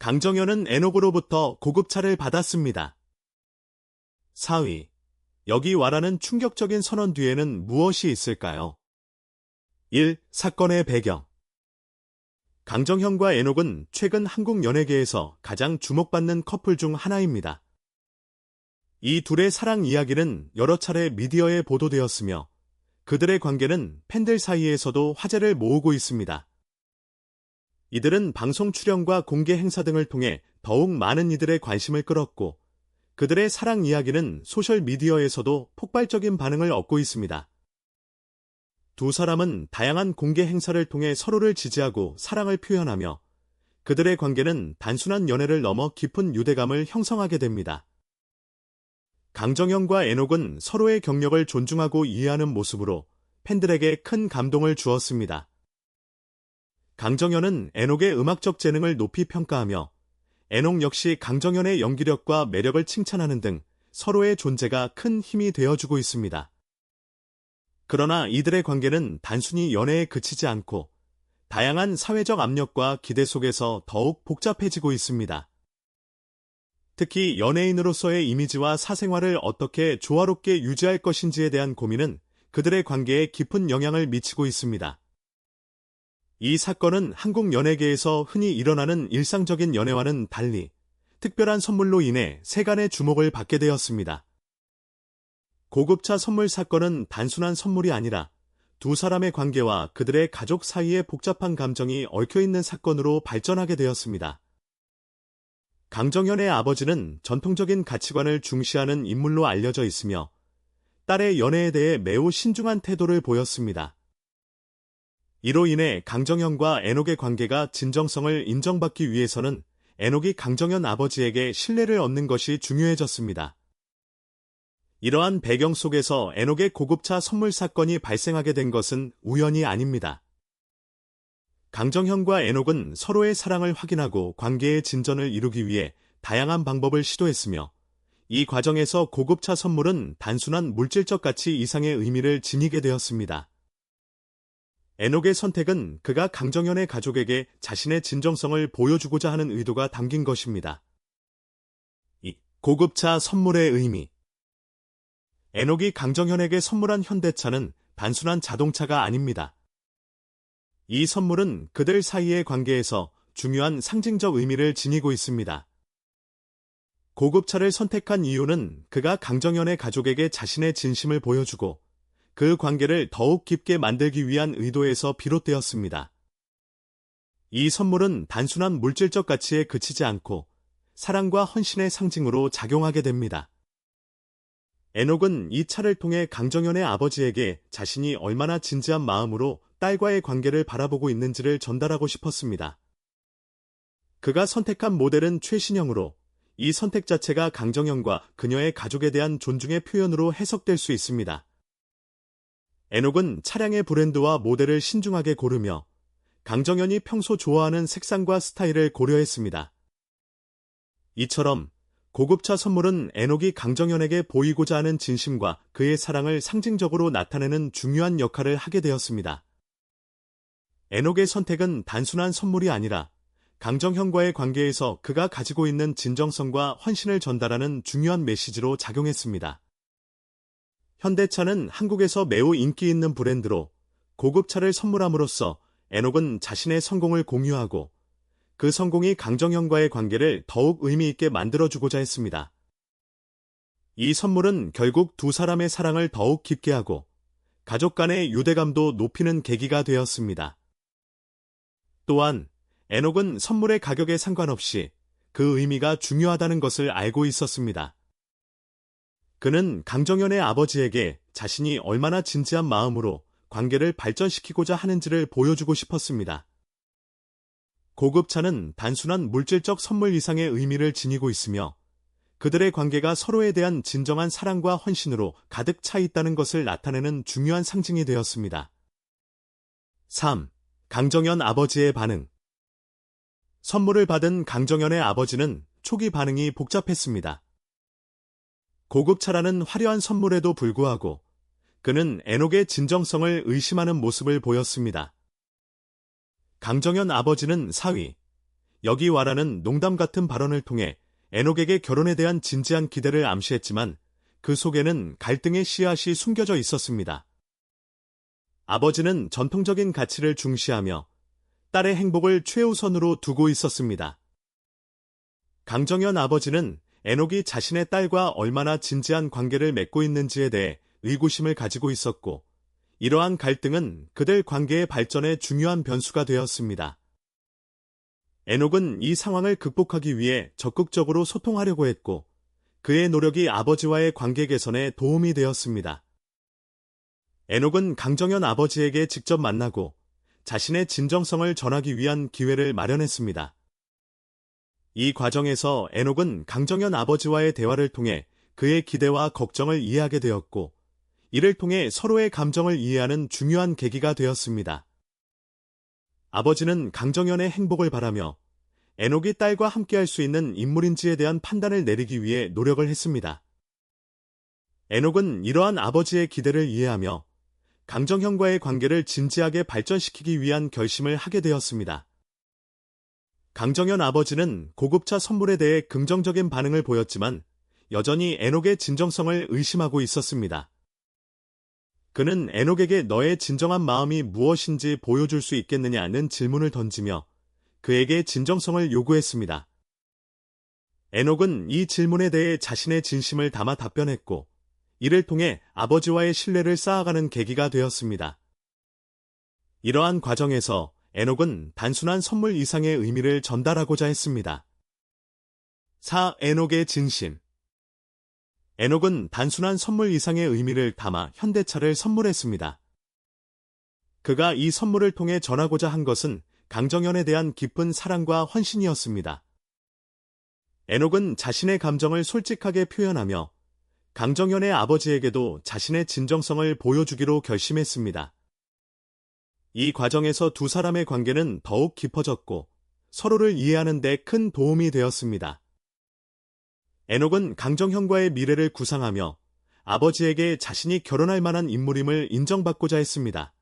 강정현은 에녹으로부터 고급차를 받았습니다. 4위. 여기 와라는 충격적인 선언 뒤에는 무엇이 있을까요? 1. 사건의 배경. 강정현과 에녹은 최근 한국 연예계에서 가장 주목받는 커플 중 하나입니다. 이 둘의 사랑 이야기는 여러 차례 미디어에 보도되었으며 그들의 관계는 팬들 사이에서도 화제를 모으고 있습니다. 이들은 방송 출연과 공개 행사 등을 통해 더욱 많은 이들의 관심을 끌었고 그들의 사랑 이야기는 소셜미디어에서도 폭발적인 반응을 얻고 있습니다. 두 사람은 다양한 공개 행사를 통해 서로를 지지하고 사랑을 표현하며 그들의 관계는 단순한 연애를 넘어 깊은 유대감을 형성하게 됩니다. 강정현과 에녹은 서로의 경력을 존중하고 이해하는 모습으로 팬들에게 큰 감동을 주었습니다. 강정현은 에녹의 음악적 재능을 높이 평가하며 에녹 역시 강정현의 연기력과 매력을 칭찬하는 등 서로의 존재가 큰 힘이 되어주고 있습니다. 그러나 이들의 관계는 단순히 연애에 그치지 않고 다양한 사회적 압력과 기대 속에서 더욱 복잡해지고 있습니다. 특히 연예인으로서의 이미지와 사생활을 어떻게 조화롭게 유지할 것인지에 대한 고민은 그들의 관계에 깊은 영향을 미치고 있습니다. 이 사건은 한국 연예계에서 흔히 일어나는 일상적인 연애와는 달리 특별한 선물로 인해 세간의 주목을 받게 되었습니다. 고급차 선물 사건은 단순한 선물이 아니라 두 사람의 관계와 그들의 가족 사이의 복잡한 감정이 얽혀 있는 사건으로 발전하게 되었습니다. 강정현의 아버지는 전통적인 가치관을 중시하는 인물로 알려져 있으며 딸의 연애에 대해 매우 신중한 태도를 보였습니다. 이로 인해 강정현과 에녹의 관계가 진정성을 인정받기 위해서는 에녹이 강정현 아버지에게 신뢰를 얻는 것이 중요해졌습니다. 이러한 배경 속에서 에녹의 고급차 선물 사건이 발생하게 된 것은 우연이 아닙니다. 강정현과 에녹은 서로의 사랑을 확인하고 관계의 진전을 이루기 위해 다양한 방법을 시도했으며 이 과정에서 고급차 선물은 단순한 물질적 가치 이상의 의미를 지니게 되었습니다. 에녹의 선택은 그가 강정현의 가족에게 자신의 진정성을 보여주고자 하는 의도가 담긴 것입니다. 이 고급차 선물의 의미 에녹이 강정현에게 선물한 현대차는 단순한 자동차가 아닙니다. 이 선물은 그들 사이의 관계에서 중요한 상징적 의미를 지니고 있습니다. 고급차를 선택한 이유는 그가 강정현의 가족에게 자신의 진심을 보여주고 그 관계를 더욱 깊게 만들기 위한 의도에서 비롯되었습니다. 이 선물은 단순한 물질적 가치에 그치지 않고 사랑과 헌신의 상징으로 작용하게 됩니다. 에녹은 이 차를 통해 강정현의 아버지에게 자신이 얼마나 진지한 마음으로 딸과의 관계를 바라보고 있는지를 전달하고 싶었습니다. 그가 선택한 모델은 최신형으로 이 선택 자체가 강정현과 그녀의 가족에 대한 존중의 표현으로 해석될 수 있습니다. 에녹은 차량의 브랜드와 모델을 신중하게 고르며 강정현이 평소 좋아하는 색상과 스타일을 고려했습니다. 이처럼 고급차 선물은 에녹이 강정현에게 보이고자 하는 진심과 그의 사랑을 상징적으로 나타내는 중요한 역할을 하게 되었습니다. 에녹의 선택은 단순한 선물이 아니라 강정현과의 관계에서 그가 가지고 있는 진정성과 헌신을 전달하는 중요한 메시지로 작용했습니다. 현대차는 한국에서 매우 인기 있는 브랜드로 고급차를 선물함으로써 에녹은 자신의 성공을 공유하고 그 성공이 강정현과의 관계를 더욱 의미 있게 만들어주고자 했습니다. 이 선물은 결국 두 사람의 사랑을 더욱 깊게 하고 가족 간의 유대감도 높이는 계기가 되었습니다. 또한 에녹은 선물의 가격에 상관없이 그 의미가 중요하다는 것을 알고 있었습니다. 그는 강정현의 아버지에게 자신이 얼마나 진지한 마음으로 관계를 발전시키고자 하는지를 보여주고 싶었습니다. 고급차는 단순한 물질적 선물 이상의 의미를 지니고 있으며 그들의 관계가 서로에 대한 진정한 사랑과 헌신으로 가득 차 있다는 것을 나타내는 중요한 상징이 되었습니다. 3. 강정현 아버지의 반응 선물을 받은 강정현의 아버지는 초기 반응이 복잡했습니다. 고급차라는 화려한 선물에도 불구하고 그는 에녹의 진정성을 의심하는 모습을 보였습니다. 강정현 아버지는 사위, 여기 와라는 농담 같은 발언을 통해 에녹에게 결혼에 대한 진지한 기대를 암시했지만 그 속에는 갈등의 씨앗이 숨겨져 있었습니다. 아버지는 전통적인 가치를 중시하며 딸의 행복을 최우선으로 두고 있었습니다. 강정현 아버지는 에녹이 자신의 딸과 얼마나 진지한 관계를 맺고 있는지에 대해 의구심을 가지고 있었고, 이러한 갈등은 그들 관계의 발전에 중요한 변수가 되었습니다. 에녹은 이 상황을 극복하기 위해 적극적으로 소통하려고 했고, 그의 노력이 아버지와의 관계 개선에 도움이 되었습니다. 에녹은 강정현 아버지에게 직접 만나고 자신의 진정성을 전하기 위한 기회를 마련했습니다. 이 과정에서 에녹은 강정현 아버지와의 대화를 통해 그의 기대와 걱정을 이해하게 되었고, 이를 통해 서로의 감정을 이해하는 중요한 계기가 되었습니다. 아버지는 강정현의 행복을 바라며 에녹이 딸과 함께할 수 있는 인물인지에 대한 판단을 내리기 위해 노력을 했습니다. 에녹은 이러한 아버지의 기대를 이해하며 강정현과의 관계를 진지하게 발전시키기 위한 결심을 하게 되었습니다. 강정현 아버지는 고급차 선물에 대해 긍정적인 반응을 보였지만 여전히 에녹의 진정성을 의심하고 있었습니다. 그는 에녹에게 너의 진정한 마음이 무엇인지 보여줄 수 있겠느냐는 질문을 던지며 그에게 진정성을 요구했습니다. 에녹은 이 질문에 대해 자신의 진심을 담아 답변했고, 이를 통해 아버지와의 신뢰를 쌓아가는 계기가 되었습니다. 이러한 과정에서 에녹은 단순한 선물 이상의 의미를 전달하고자 했습니다. 4. 에녹의 진심 에녹은 단순한 선물 이상의 의미를 담아 현대차를 선물했습니다. 그가 이 선물을 통해 전하고자 한 것은 강정현에 대한 깊은 사랑과 헌신이었습니다. 에녹은 자신의 감정을 솔직하게 표현하며 강정현의 아버지에게도 자신의 진정성을 보여주기로 결심했습니다. 이 과정에서 두 사람의 관계는 더욱 깊어졌고 서로를 이해하는 데 큰 도움이 되었습니다. 에녹은 강정현과의 미래를 구상하며 아버지에게 자신이 결혼할 만한 인물임을 인정받고자 했습니다.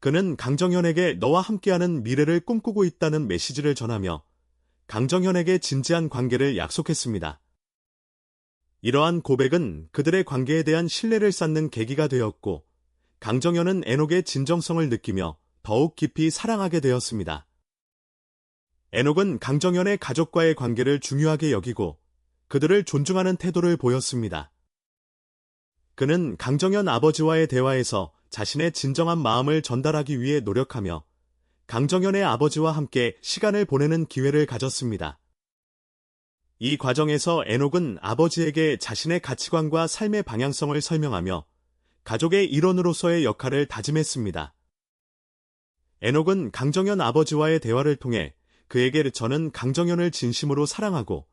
그는 강정현에게 너와 함께하는 미래를 꿈꾸고 있다는 메시지를 전하며 강정현에게 진지한 관계를 약속했습니다. 이러한 고백은 그들의 관계에 대한 신뢰를 쌓는 계기가 되었고 강정현은 에녹의 진정성을 느끼며 더욱 깊이 사랑하게 되었습니다. 에녹은 강정현의 가족과의 관계를 중요하게 여기고 그들을 존중하는 태도를 보였습니다. 그는 강정현 아버지와의 대화에서 자신의 진정한 마음을 전달하기 위해 노력하며 강정현의 아버지와 함께 시간을 보내는 기회를 가졌습니다. 이 과정에서 에녹은 아버지에게 자신의 가치관과 삶의 방향성을 설명하며 가족의 일원으로서의 역할을 다짐했습니다. 에녹은 강정현 아버지와의 대화를 통해 그에게 저는 강정현을 진심으로 사랑하고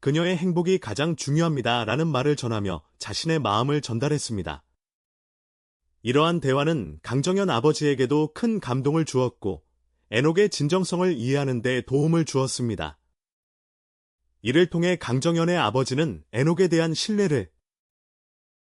그녀의 행복이 가장 중요합니다. 라는 말을 전하며 자신의 마음을 전달했습니다. 이러한 대화는 강정현 아버지에게도 큰 감동을 주었고 에녹의 진정성을 이해하는 데 도움을 주었습니다. 이를 통해 강정현의 아버지는 에녹에 대한 신뢰를